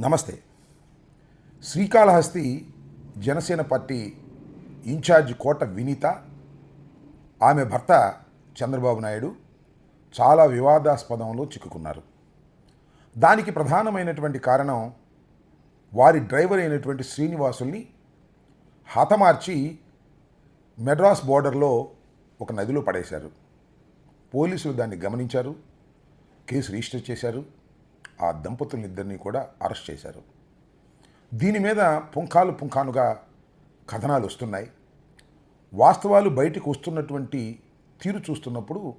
నమస్తే. Srikalahasti Janasena party incharge Kota Vineetha ఆమె భర్త చంద్రబాబు నాయుడు చాలా వివాదాస్పదంలో చిక్కుకున్నారు. దానికి ప్రధానమైనటువంటి కారణం వారి డ్రైవర్ అయినటువంటి శ్రీనివాసుల్ని హతమార్చి మెడ్రాస్ బోర్డర్లో ఒక నదిలో పడేశారు. పోలీసులు దాన్ని గమనించారు కేసు రిజిస్టర్ చేశారు. ఆ దంపతులనిద్దరినీ కూడా అరెస్ట్ చేశారు. దీని మీద పుంఖాలు పుంఖానుగా కథనాలు వస్తున్నాయి. వాస్తవాలు బయటకు వస్తున్నటువంటి తీరు చూస్తున్నప్పుడు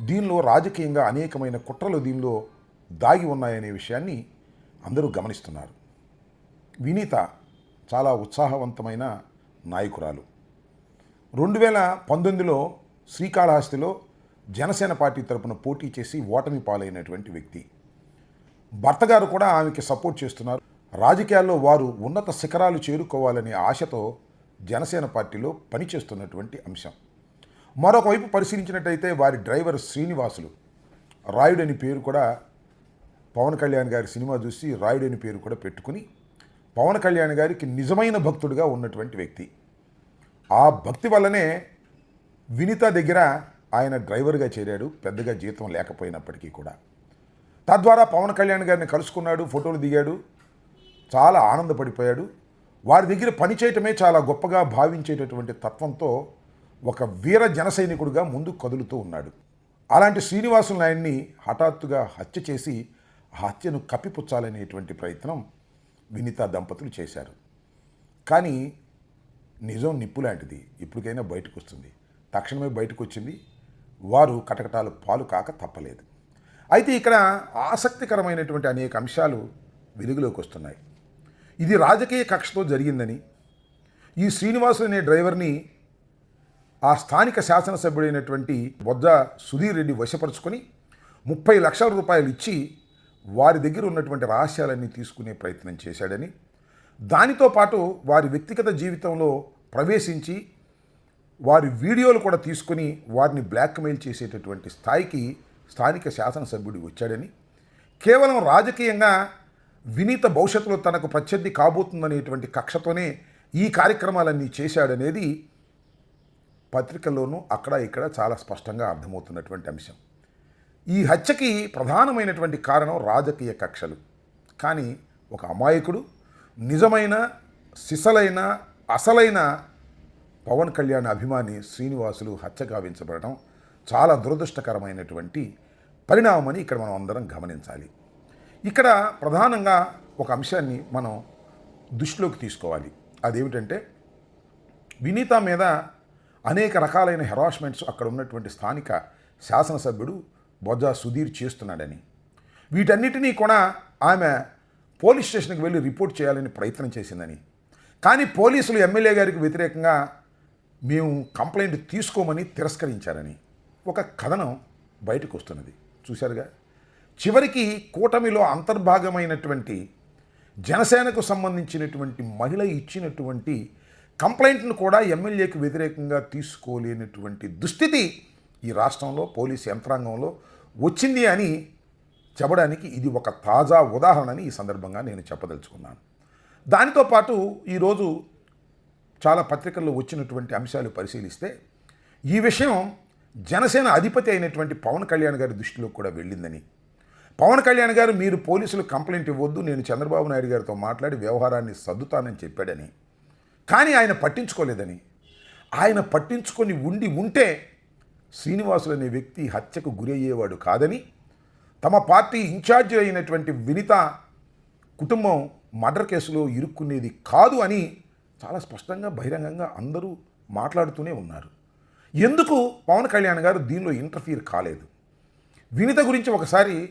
దీనిలో రాజకీయంగా అనేకమైన కుట్రలు దీనిలో దాగి ఉన్నాయనే విషయాన్ని అందరూ గమనిస్తున్నారు. వినీత చాలా ఉత్సాహవంతమైన నాయకురాలు. రెండు వేల పంతొమ్మిదిలో శ్రీకాళహస్తిలో జనసేన పార్టీ తరపున పోటీ చేసి ఓటమి పాలైనటువంటి వ్యక్తి. భర్త గారు కూడా ఆమెకి సపోర్ట్ చేస్తున్నారు. రాజకీయాల్లో వారు ఉన్నత శిఖరాలు చేరుకోవాలనే ఆశతో జనసేన పార్టీలో పనిచేస్తున్నటువంటి అంశం. మరొకవైపు పరిశీలించినట్టయితే వారి డ్రైవర్ శ్రీనివాసులు. రాయుడు అని పేరు కూడా పవన్ కళ్యాణ్ గారి సినిమా చూసి రాయుడు అని పేరు కూడా పెట్టుకుని పవన్ కళ్యాణ్ గారికి నిజమైన భక్తుడిగా ఉన్నటువంటి వ్యక్తి. ఆ భక్తి వల్లనే వినిత దగ్గర ఆయన డ్రైవర్గా చేరాడు పెద్దగా జీతం లేకపోయినప్పటికీ కూడా. తద్వారా పవన్ కళ్యాణ్ గారిని కలుసుకున్నాడు ఫోటోలు దిగాడు చాలా ఆనందపడిపోయాడు. వారి దగ్గర పనిచేయటమే చాలా గొప్పగా భావించేటటువంటి తత్వంతో ఒక వీర జనసైనికుడిగా ముందు ముందుకు కదులుతూ ఉన్నాడు. అలాంటి శ్రీనివాసులు నాయుడిని హఠాత్తుగా హత్య చేసి ఆ హత్యను కప్పిపుచ్చాలనేటువంటి ప్రయత్నం వినిత దంపతులు చేశారు. కానీ నిజం నిప్పు లాంటిది. ఇప్పటికైనా బయటకు వస్తుంది తక్షణమే బయటకు వచ్చింది వారు కటకటాలు పాలు కాక తప్పలేదు. అయితే ఇక్కడ ఆసక్తికరమైనటువంటి అనేక అంశాలు వెలుగులోకి వస్తున్నాయి. ఇది రాజకీయ కక్షతో జరిగిందని ఈ శ్రీనివాసు అనే డ్రైవర్ని ఆ స్థానిక శాసనసభ్యుడైనటువంటి బొజ్జ సుధీర్ రెడ్డి వశపరుచుకొని ముప్పై లక్షల రూపాయలు ఇచ్చి వారి దగ్గర ఉన్నటువంటి రహస్యాలన్నీ తీసుకునే ప్రయత్నం చేశాడని దానితో పాటు వారి వ్యక్తిగత జీవితంలో ప్రవేశించి వారి వీడియోలు కూడా తీసుకుని వారిని బ్లాక్మెయిల్ చేసేటటువంటి స్థాయికి స్థానిక శాసనసభ్యుడు వచ్చాడని. కేవలం రాజకీయంగా వినీత భవిష్యత్తులో తనకు ప్రత్యర్థి కాబోతుందనేటువంటి కక్షతోనే ఈ కార్యక్రమాలన్నీ చేశాడనేది పత్రికల్లోనూ అక్కడ ఇక్కడ చాలా స్పష్టంగా అర్థమవుతున్నటువంటి అంశం. ఈ హత్యకి ప్రధానమైనటువంటి కారణం రాజకీయ కక్షలు. కానీ ఒక అమాయకుడు నిజమైన సిసలైన అసలైన పవన్ కళ్యాణ్ అభిమాని శ్రీనివాసులు హత్య గావించబడటం చాలా దురదృష్టకరమైనటువంటి పరిణామమని ఇక్కడ మనం అందరం గమనించాలి. ఇక్కడ ప్రధానంగా ఒక అంశాన్ని మనం దృష్టిలోకి తీసుకోవాలి. అదేమిటంటే వినీత మీద అనేక రకాలైన హెరాస్మెంట్స్ అక్కడ ఉన్నటువంటి స్థానిక శాసనసభ్యుడు బొజ్జ సుధీర్ చేస్తున్నాడని. వీటన్నిటినీ కూడా ఆమె పోలీస్ స్టేషన్కి వెళ్ళి రిపోర్ట్ చేయాలని ప్రయత్నం చేసిందని. కానీ పోలీసులు ఎమ్మెల్యే గారికి వ్యతిరేకంగా మేము కంప్లైంట్ తీసుకోమని తిరస్కరించారని. ఒక కథనం బయటకు వస్తున్నది. చూశారుగా? చివరికి కూటమిలో అంతర్భాగమైనటువంటి జనసేనకు సంబంధించినటువంటి మహిళ ఇచ్చినటువంటి కంప్లైంట్ను కూడా ఎమ్మెల్యేకి వ్యతిరేకంగా తీసుకోలేనటువంటి దుస్థితి ఈ రాష్ట్రంలో పోలీసు యంత్రాంగంలో వచ్చింది అని చెప్పడానికి ఇది ఒక తాజా ఉదాహరణని ఈ సందర్భంగా నేను చెప్పదలుచుకున్నాను. దానితో పాటు ఈరోజు చాలా పత్రికల్లో వచ్చినటువంటి అంశాలు పరిశీలిస్తే ఈ విషయం జనసేన అధిపతి అయినటువంటి పవన్ కళ్యాణ్ గారి దృష్టిలో కూడా వెళ్ళిందని. పవన్ కళ్యాణ్ గారు మీరు పోలీసులు కంప్లైంట్ ఇవ్వద్దు నేను చంద్రబాబు నాయుడు గారితో మాట్లాడి వ్యవహారాన్ని సర్దుతానని చెప్పాడని. కానీ ఆయన పట్టించుకోలేదని. ఆయన పట్టించుకొని ఉండి ఉంటే శ్రీనివాసులు అనే వ్యక్తి హత్యకు గురయ్యేవాడు కాదని తమ పార్టీ ఇన్ఛార్జి అయినటువంటి వినిత కుటుంబం మర్డర్ కేసులో ఇరుక్కునేది కాదు అని చాలా స్పష్టంగా బహిరంగంగా అందరూ మాట్లాడుతూనే ఉన్నారు. ఎందుకు పవన్ కళ్యాణ్ గారు దీనిలో ఇంటర్ఫీర్ కాలేదు? వినిత గురించి ఒకసారి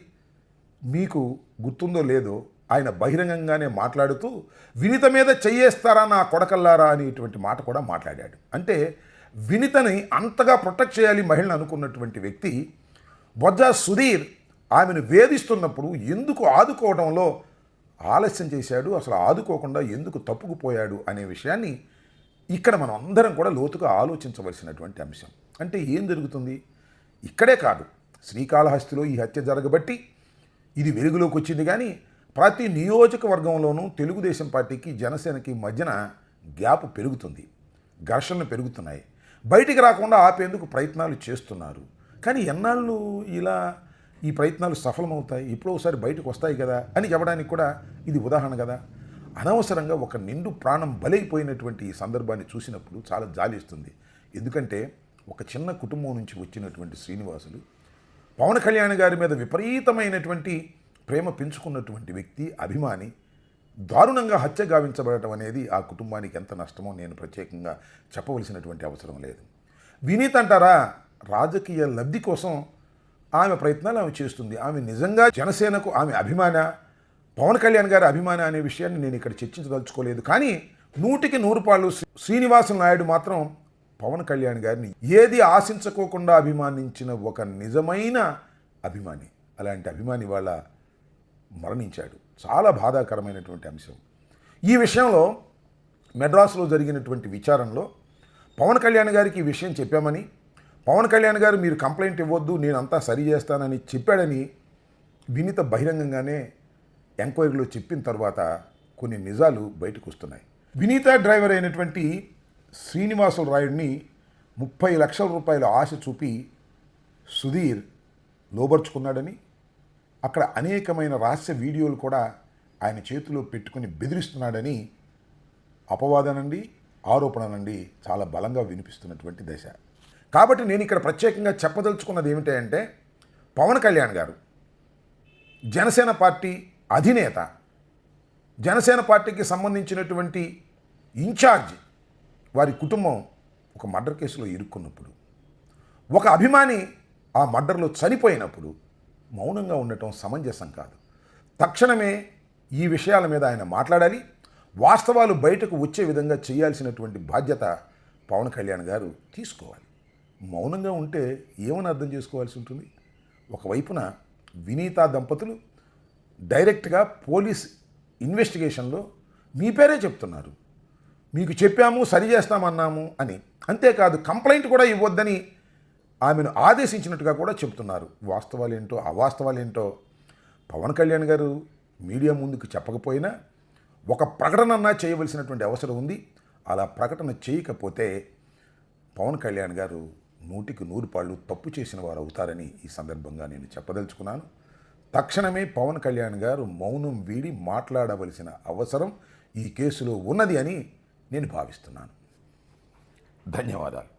మీకు గుర్తుందో లేదో ఆయన బహిరంగంగానే మాట్లాడుతూ వినిత మీద చెయ్యేస్తారా నా కొడకల్లారా? అనేటువంటి మాట కూడా మాట్లాడాడు. అంటే వినితని అంతగా ప్రొటెక్ట్ చేయాలి మహిళను అనుకున్నటువంటి వ్యక్తి బొజ్జ సుధీర్ ఆమెను వేధిస్తున్నప్పుడు ఎందుకు ఆదుకోవడంలో ఆలస్యం చేశాడు? అసలు ఆదుకోకుండా ఎందుకు తప్పుకుపోయాడు? అనే విషయాన్ని ఇక్కడ మనం అందరం కూడా లోతుగా ఆలోచించవలసినటువంటి అంశం. అంటే ఏం జరుగుతుంది? ఇక్కడే కాదు. శ్రీకాళహస్తిలో ఈ హత్య జరగబట్టి ఇది వెలుగులోకి వచ్చింది కానీ ప్రతి నియోజకవర్గంలోనూ తెలుగుదేశం పార్టీకి జనసేనకి మధ్యన గ్యాప్ పెరుగుతుంది. ఘర్షణలు పెరుగుతున్నాయి. బయటికి రాకుండా ఆపేందుకు ప్రయత్నాలు చేస్తున్నారు. కానీ ఎన్నాళ్ళు ఇలా ఈ ప్రయత్నాలు సఫలమవుతాయి? ఇప్పుడు ఒకసారి బయటకు వస్తాయి కదా అని చెప్పడానికి కూడా ఇది ఉదాహరణ కదా. అనవసరంగా ఒక నిండు ప్రాణం బలైపోయినటువంటి ఈ సందర్భాన్ని చూసినప్పుడు చాలా జాలిస్తుంది. ఎందుకంటే ఒక చిన్న కుటుంబం నుంచి వచ్చినటువంటి శ్రీనివాసులు పవన్ కళ్యాణ్ గారి మీద విపరీతమైనటువంటి ప్రేమ పెంచుకున్నటువంటి వ్యక్తి అభిమాని దారుణంగా హత్య గావించబడటం అనేది ఆ కుటుంబానికి ఎంత నష్టమో నేను ప్రత్యేకంగా చెప్పవలసినటువంటి అవసరం లేదు. వినీత్ అంటారా రాజకీయ లబ్ధి కోసం ఆమె ప్రయత్నాలు ఆమె చేస్తుంది. ఆమె నిజంగా జనసేనకు ఆమె అభిమాన పవన్ కళ్యాణ్ గారి అభిమాని అనే విషయాన్ని నేను ఇక్కడ చర్చించదలుచుకోలేదు. కానీ నూటికి నూరు పాళ్ళు శ్రీ- నాయుడు మాత్రం పవన్ కళ్యాణ్ గారిని ఏది ఆశించుకోకుండా అభిమానించిన ఒక నిజమైన అభిమాని అలాంటి అభిమాని వాళ్ళ మరణించాడు. చాలా బాధాకరమైనటువంటి అంశం. ఈ విషయంలో మెడ్రాస్లో జరిగినటువంటి విచారణలో పవన్ కళ్యాణ్ గారికి ఈ విషయం చెప్పామని పవన్ కళ్యాణ్ గారు మీరు కంప్లైంట్ ఇవ్వద్దు నేనంతా సరి చేస్తానని చెప్పాడని వినీత బహిరంగంగానే ఎంక్వైరీలో చెప్పిన తర్వాత కొన్ని నిజాలు బయటకు వస్తున్నాయి. వినీత డ్రైవర్ అయినటువంటి శ్రీనివాసుల రాయుడిని ముప్పై లక్షల రూపాయల ఆశ చూపి సుధీర్ లోబర్చుకున్నాడని అక్కడ అనేకమైన రహస్య వీడియోలు కూడా ఆయన చేతిలో పెట్టుకుని బెదిరిస్తున్నాడని అపవాదనండి ఆరోపణనండి చాలా బలంగా వినిపిస్తున్నటువంటి దశ. కాబట్టి నేను ఇక్కడ ప్రత్యేకంగా చెప్పదలుచుకున్నది ఏమిటంటే పవన్ కళ్యాణ్ గారు జనసేన పార్టీ అధినేత జనసేన పార్టీకి సంబంధించినటువంటి ఇన్ఛార్జ్ వారి కుటుంబం ఒక మర్డర్ కేసులో ఇరుక్కున్నప్పుడు ఒక అభిమాని ఆ మర్డర్లో చనిపోయినప్పుడు మౌనంగా ఉండటం సమంజసం కాదు. తక్షణమే ఈ విషయాల మీద ఆయన మాట్లాడాలి. వాస్తవాలు బయటకు వచ్చే విధంగా చేయాల్సినటువంటి బాధ్యత పవన్ కళ్యాణ్ గారు తీసుకోవాలి. మౌనంగా ఉంటే ఏమని అర్థం చేసుకోవాల్సి ఉంటుంది? ఒకవైపున వినీతా దంపతులు డైరెక్ట్గా పోలీస్ ఇన్వెస్టిగేషన్లో మీ పేరే చెప్తున్నారు. మీకు చెప్పాము సరి చేస్తామన్నాము అని. అంతేకాదు కంప్లైంట్ కూడా ఇవ్వద్దని ఆమెను ఆదేశించినట్టుగా కూడా చెప్తున్నారు. వాస్తవాలు ఏంటో అవాస్తవాలు ఏంటో పవన్ కళ్యాణ్ గారు మీడియా ముందుకు చెప్పకపోయినా ఒక ప్రకటనన్నా చేయవలసినటువంటి అవసరం ఉంది. అలా ప్రకటన చేయకపోతే పవన్ కళ్యాణ్ గారు నూటికి నూరు పాళ్ళు తప్పు చేసిన వారు అవుతారని ఈ సందర్భంగా నేను చెప్పదలుచుకున్నాను. తక్షణమే పవన్ కళ్యాణ్ గారు మౌనం వీడి మాట్లాడవలసిన అవసరం ఈ కేసులో ఉన్నది అని నేను భావిస్తున్నాను. ధన్యవాదాలు.